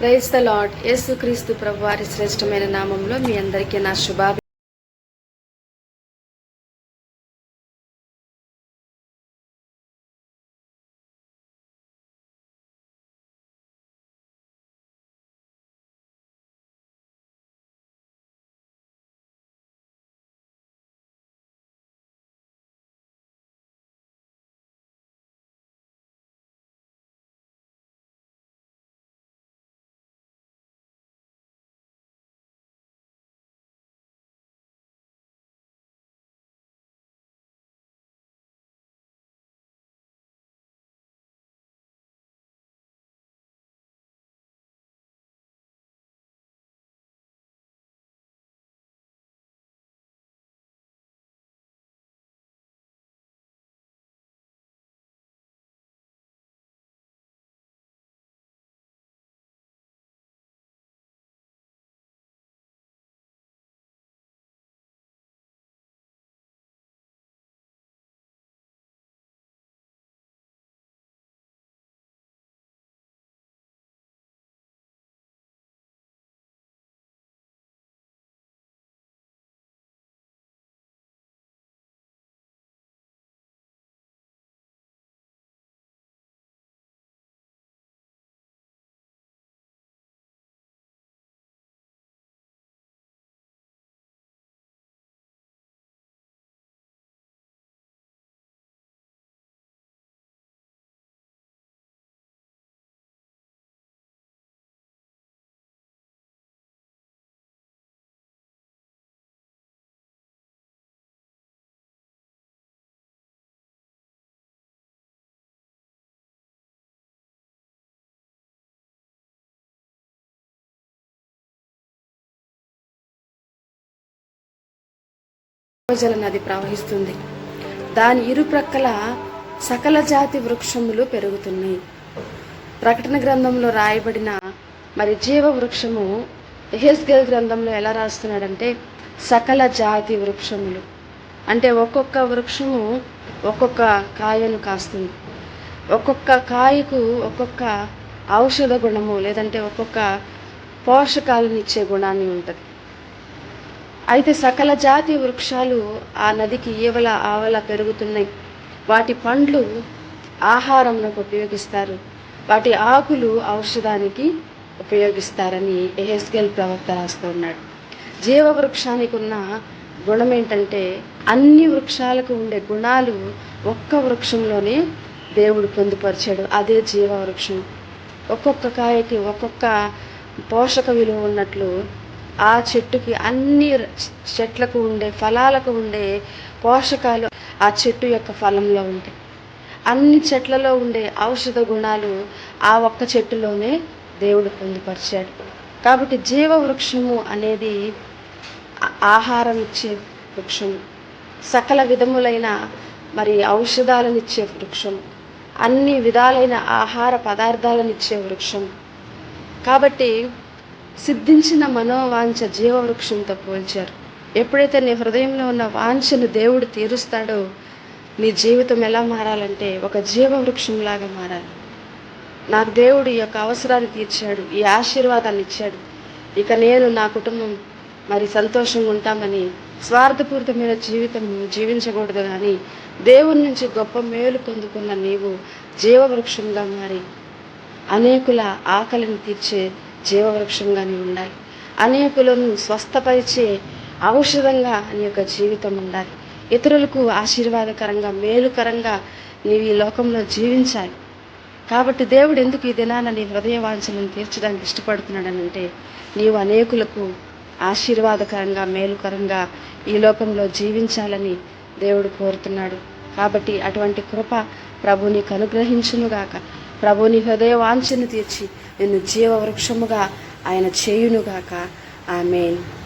Praise the lord యేసుక్రీస్తు ప్రభు వారి శ్రేష్టమైన నామంలో మీ అందరికీ నా శుభాభి జల నది ప్రవహిస్తుంది. దాని ఇరుప్రక్కల సకల జాతి వృక్షములు పెరుగుతున్నాయి. ప్రకటన గ్రంథంలో రాయబడిన మరి జీవ వృక్షము ఎహెస్గెల్ గ్రంథంలో ఎలా రాస్తున్నాడంటే సకల జాతి వృక్షములు. అంటే ఒక్కొక్క వృక్షము ఒక్కొక్క కాయను కాస్తుంది. ఒక్కొక్క కాయకు ఒక్కొక్క ఔషధ గుణము లేదంటే ఒక్కొక్క పోషకాలను ఇచ్చే గుణాన్ని ఉంటుంది. అయితే సకల జాతి వృక్షాలు ఆ నదికి ఈవల ఆవల పెరుగుతున్నాయి. వాటి పండ్లు ఆహారంలో ఉపయోగిస్తారు. వాటి ఆకులు ఔషధానికి ఉపయోగిస్తారని ఎహెస్గెల్ ప్రవక్త రాస్తూ ఉన్నాడు. జీవ వృక్షానికి ఉన్న గుణం ఏంటంటే అన్ని వృక్షాలకు ఉండే గుణాలు ఒక్క వృక్షంలోనే దేవుడు పొందుపరిచాడు. అదే జీవ వృక్షం. ఒక్కొక్క కాయకి ఒక్కొక్క పోషక విలువ ఉన్నట్లు ఆ చెట్టుకి అన్ని చెట్లకు ఉండే ఫలాలకు ఉండే పోషకాలు ఆ చెట్టు యొక్క ఫలంలో ఉంటాయి. అన్ని చెట్లలో ఉండే ఔషధ గుణాలు ఆ ఒక్క చెట్టులోనే దేవుడు పొందుపరిచాడు. కాబట్టి జీవ వృక్షము అనేది ఆహారం ఇచ్చే వృక్షం సకల విధములైన మరి ఔషధాలను ఇచ్చే వృక్షం అన్ని విధాలైన ఆహార పదార్థాలను ఇచ్చే వృక్షం కాబట్టి సిద్ధించిన మనోవాంఛ జీవవృక్షంతో పోల్చారు. ఎప్పుడైతే నీ హృదయంలో ఉన్న వాంఛను దేవుడు తీరుస్తాడో నీ జీవితం ఎలా మారాలంటే ఒక జీవవృక్షంలాగా మారాలి. నాకు దేవుడు ఈ యొక్క అవసరాన్ని తీర్చాడు ఈ ఆశీర్వాదాన్ని ఇచ్చాడు. ఇక నేను నా కుటుంబం మరి సంతోషంగా ఉంటామని స్వార్థపూరితమైన జీవితం జీవించకూడదు కానీ దేవుడి నుంచి గొప్ప మేలు పొందుకున్న నీవు జీవవృక్షంగా మారి అనేకుల ఆకలిని తీర్చే జీవవృక్షంగాని ఉండాలి. అనేకులను స్వస్థపరిచే ఔషధంగా నీ యొక్క జీవితం ఉండాలి. ఇతరులకు ఆశీర్వాదకరంగా మేలుకరంగా నీవు ఈ లోకంలో జీవించాలి. కాబట్టి దేవుడు ఎందుకు ఈ దినాన నీ హృదయ వాంఛలను తీర్చడానికి ఇష్టపడుతున్నాడనంటే నీవు అనేకులకు ఆశీర్వాదకరంగా మేలుకరంగా ఈ లోకంలో జీవించాలని దేవుడు కోరుతున్నాడు. కాబట్టి అటువంటి కృప ప్రభుని కనుగ్రహించునుగాక ప్రభుని హృదయ వాంఛను తీర్చి నిన్ను జీవ వృక్షముగా ఆయన చేయునుగాక. ఆమెన్.